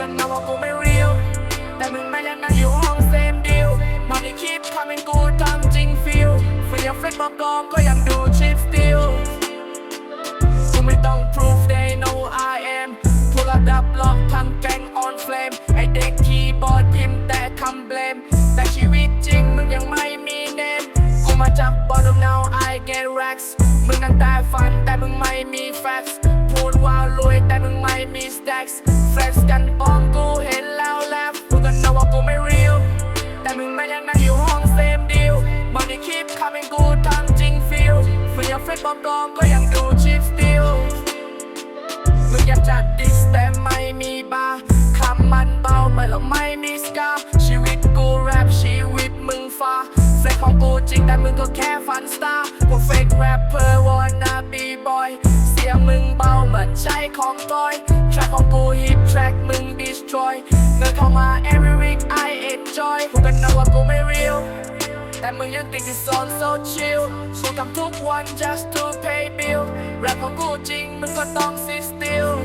กันนะว่ากูไม่เรียวแต่มึงไม่ยังนั่งอยู่ห้องเซมดิวมันนี่คิดทำเป็นกูทำจริงฟิลฟิลยังเฟซบอกกองก็ยังดูชิปสติลกูไม่ต้อง proof they know I am ผู้ระดับล็อกทั้งแกง on flame ไอเด็กคีย์บอร์ดพิมพ์แต่คำเบลมแต่ชีวิตจริงมึงยังไม่มีเนมกูมาจาก bottom now I get racks มึงนั้นแต่ฝันแต่มึงไม่มี facts พูดว่ารวยแต่มึงไม่มี stacks flex กันป ฟิลยังเฟบอกกองก็ยังดู cheap still มึงอยากจัดดิสแต่ไม่มีบาร์คำมันเบาเหมือนเราไม่มีสกาชีวิตกูแรปชีวิตมึงฟ้าเฟกของกูจริงแต่มึงก็แค่ฟันสตาร์พวกเฟกแรปเ e อร์วอนาบีบอยเสียงมึงเบาเหมือนใช้ของบอยแทร็กของกูฮิตแทร็กมึง destroy เงินเข้ามา every แต่มึงยังติดที่โซน so chill กูทำทุกวัน just to pay bill แรปของกูจริงมึงก็ต้อง sit still